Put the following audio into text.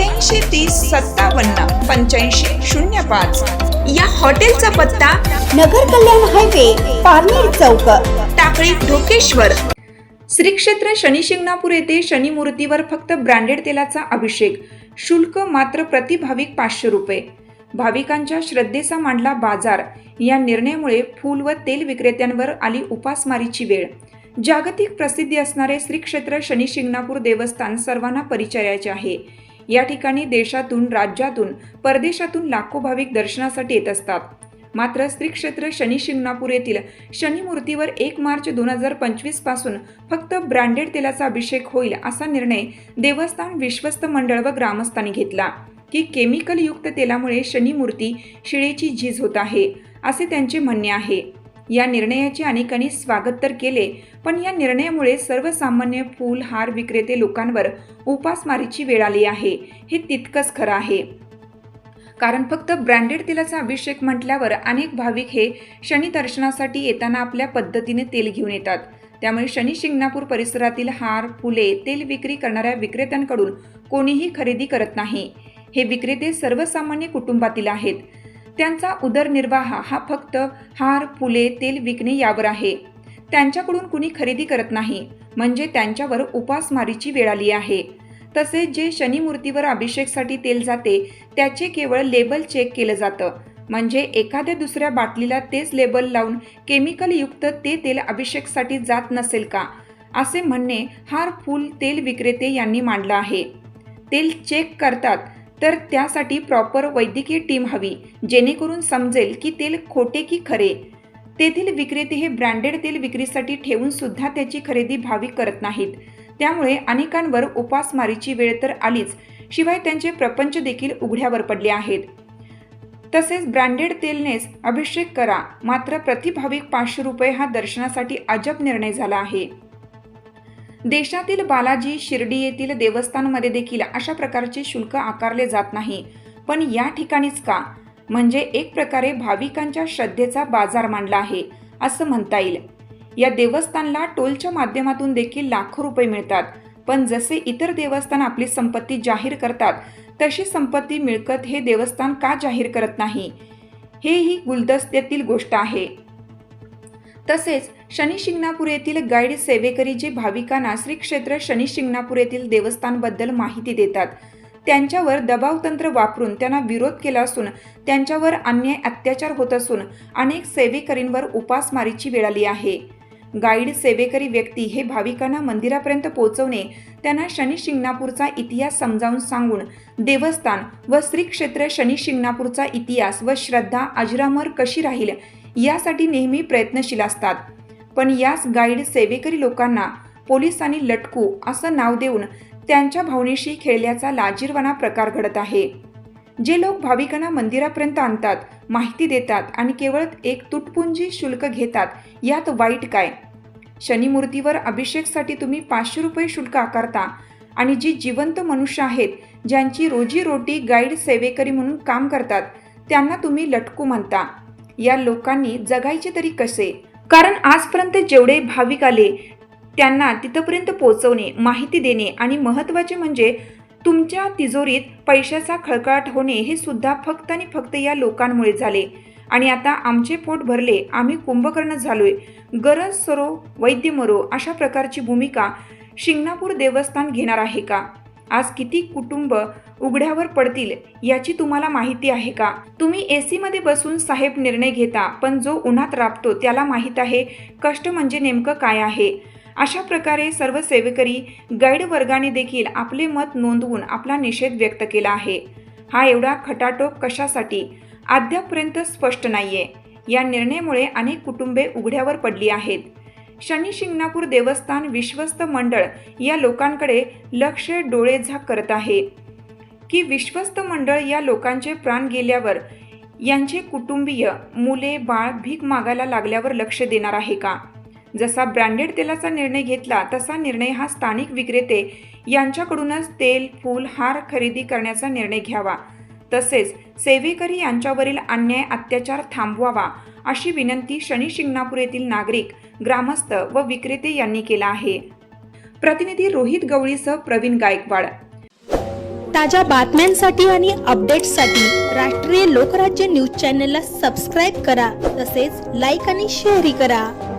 अठ्ठ्याऐंशी तीस सत्तावन्न पंच्याऐंशी शून्य पाच. या हॉटेलचा पत्ता नगर कल्याण हायवे पारनेर चौक टाकळी ढोकेश्वर. श्री क्षेत्र शनी शिंगणापूर येथे शनी मूर्तीवर फक्त ब्रँडेड तेलाचा अभिषेक. शुल्क मात्र प्रति भाविक पाचशे रुपये. भाविकांच्या श्रद्धेचा मांडला बाजार. या निर्णयामुळे फूल व तेल विक्रेत्यांवर आली उपासमारीची वेळ. जागतिक प्रसिद्धी असणारे श्री क्षेत्र शनी शिंगणापूर देवस्थान सर्वांना परिचयाचे आहे. या ठिकाणी देशातून राज्यातून परदेशातून लाखो भाविक दर्शनासाठी येत असतात. मात्र श्री क्षेत्र शनी शिंगणापूर येथील शनी मूर्तीवर एक मार्च दोन हजार पंचवीसपासून फक्त ब्रँडेड तेलाचा अभिषेक होईल असा निर्णय देवस्थान विश्वस्त मंडळ व ग्रामस्थांनी घेतला की केमिकल युक्त तेलामुळे शनी मूर्ती शिळेची झीज होत आहे असे त्यांचे म्हणणे आहे. या निर्णयाचे अनेकांनी स्वागत तर केले पण या निर्णयामुळे सर्वसामान्य फूल हार विक्रेते लोकांवर उपासमारीची वेळ आली आहे. हे तितकंच खरं आहे. कारण फक्त ब्रँडेड तेलाचा अभिषेक म्हटल्यावर अनेक भाविक हे शनी दर्शनासाठी येताना आपल्या पद्धतीने तेल घेऊन येतात. त्यामुळे शनी शिंगणापूर परिसरातील हार फुले तेल विक्री करणाऱ्या विक्रेत्यांकडून कोणीही खरेदी करत नाही. हे विक्रेते सर्वसामान्य कुटुंबातील आहेत. त्यांचा उदरनिर्वाह हा फक्त हार फुले तेल विकणे यावर आहे. त्यांच्याकडून कुणी खरेदी करत नाही म्हणजे त्यांच्यावर उपासमारीची वेळ आली आहे. तसेच जे शनिमूर्तीवर अभिषेकसाठी तेल जाते त्याचे केवळ लेबल चेक केलं जातं. म्हणजे एखाद्या दुसऱ्या बाटलीला तेच लेबल लावून केमिकलयुक्त ते तेल अभिषेकसाठी जात नसेल का? असे म्हणणे हार फुल तेल विक्रेते यांनी मांडलं आहे. तेल चेक करतात तर त्यासाठी प्रॉपर वैद्यकीय टीम हवी जेणेकरून समजेल की तेल खोटे की खरे. तेथील विक्रेते हे ब्रँडेड तेल विक्रीसाठी ठेवून सुद्धा त्याची खरेदी भाविक करत नाहीत. त्यामुळे अनेकांवर उपासमारीची वेळ तर आलीच शिवाय त्यांचे प्रपंच देखील उघड्यावर पडले आहेत. तसेच ब्रँडेड तेलनेच अभिषेक करा मात्र प्रतिभाविक पाचशे रुपये हा दर्शनासाठी अजब निर्णय झाला आहे. देशातील बालाजी शिर्डी येथील देवस्थानमध्ये देखील अशा प्रकारचे शुल्क आकारले जात नाही. पण या ठिकाणीच का? म्हणजे एक प्रकारे भाविकांच्या श्रद्धेचा बाजार मांडला आहे असं म्हणता येईल. या देवस्थानला टोलच्या माध्यमातून देखील लाखो रुपये मिळतात. पण जसे इतर देवस्थान आपली संपत्ती जाहीर करतात तशी संपत्ती मिळकत हे देवस्थान का जाहीर करत नाही? हे ही गुलदस्त्यातील गोष्ट आहे. तसेच शनी शिंगणापूर येथील गाईड सेवेकरी जे भाविकांना श्री क्षेत्र शनी शिंगणापूर येथील देवस्थानबद्दल माहिती देतात. त्यांच्यावर दबाव तंत्र वापरून त्यांना विरोध केला असून त्यांच्यावर अन्याय अत्याचार होत असून अनेक सेवेकरींवर उपासमारीची वेळ आली आहे. गाईड सेवेकरी व्यक्ती हे भाविकांना मंदिरापर्यंत पोहोचवणे त्यांना शनी शिंगणापूरचा इतिहास समजावून सांगून देवस्थान व श्री क्षेत्र शनी शिंगणापूरचा इतिहास व श्रद्धा अजरामर कशी राहील यासाठी नेहमी प्रयत्नशील असतात. पण याच गाईड सेवेकरी लोकांना पोलिसांनी लटकू असं नाव देऊन त्यांच्या भावनेशी खेळल्याचा लाजीरवाना प्रकार घडत आहे. जे लोक भाविकांना मंदिरापर्यंत आणतात माहिती देतात आणि केवळ एक तुटपुंजी शुल्क घेतात यात वाईट काय? शनिमूर्तीवर अभिषेकसाठी तुम्ही पाचशे रुपये शुल्क आकारता आणि जी जिवंत मनुष्य आहेत ज्यांची रोजीरोटी गाईड सेवेकरी म्हणून काम करतात त्यांना तुम्ही लटकू म्हणता. या लोकांनी जगायचे तरी कसे? कारण आजपर्यंत जेवढे भाविक आले त्यांना तिथपर्यंत पोहोचवणे माहिती देणे आणि महत्त्वाचे म्हणजे तुमच्या तिजोरीत पैशाचा खळखळाट होणे हे सुद्धा फक्त आणि फक्त या लोकांमुळे झाले. आणि आता आमचे पोट भरले आम्ही कुंभकर्ण झालोय. गरज सरो वैद्य मरो अशा प्रकारची भूमिका शिंगणापूर देवस्थान घेणार आहे का? आज किती कुटुंब उघड्यावर पडतील याची तुम्हाला माहिती आहे का? तुम्ही ए मध्ये बसून साहेब निर्णय घेता पण जो उन्हात राबतो त्याला माहीत आहे कष्ट म्हणजे नेमकं काय आहे? अशा प्रकारे सर्व सेवेकरी गाईड वर्गाने देखील आपले मत नोंदवून आपला निषेध व्यक्त केला आहे. हा एवढा खटाटोप कशासाठी? अद्यापपर्यंत स्पष्ट नाहीये. या निर्णयामुळे अनेक कुटुंबे उघड्यावर पडली आहेत. शनी शिंगणापूर देवस्थान विश्वस्त मंडळ या लोकांकडे लक्ष डोळेझाक करत आहे. की विश्वस्त मंडळ या लोकांचे प्राण गेल्यावर यांचे कुटुंबीय मुले बाळ भीक मागायला लागल्यावर लक्ष देणार आहे का? जसा ब्रँडेड तेलाचा निर्णय घेतला तसा निर्णय हा स्थानिक विक्रेते यांच्याकडूनच तेल फूल हार खरेदी करण्याचा निर्णय घ्यावा. तसेच सेवेकरी यांच्यावरील अन्याय अत्याचार थांबवावा. अशी विनंती शनी शिंगणापूर येथील नागरिक ग्रामस्थ व विक्रेते यांनी केला आहे. प्रतिनिधी रोहित गवळीसह प्रवीण गायकवाड. ताज्या बातम्यांसाठी आणि अपडेट्ससाठी राष्ट्रीय लोकराज्य न्यूज चॅनलला सबस्क्राईब करा तसेच लाईक आणि शेअरही करा.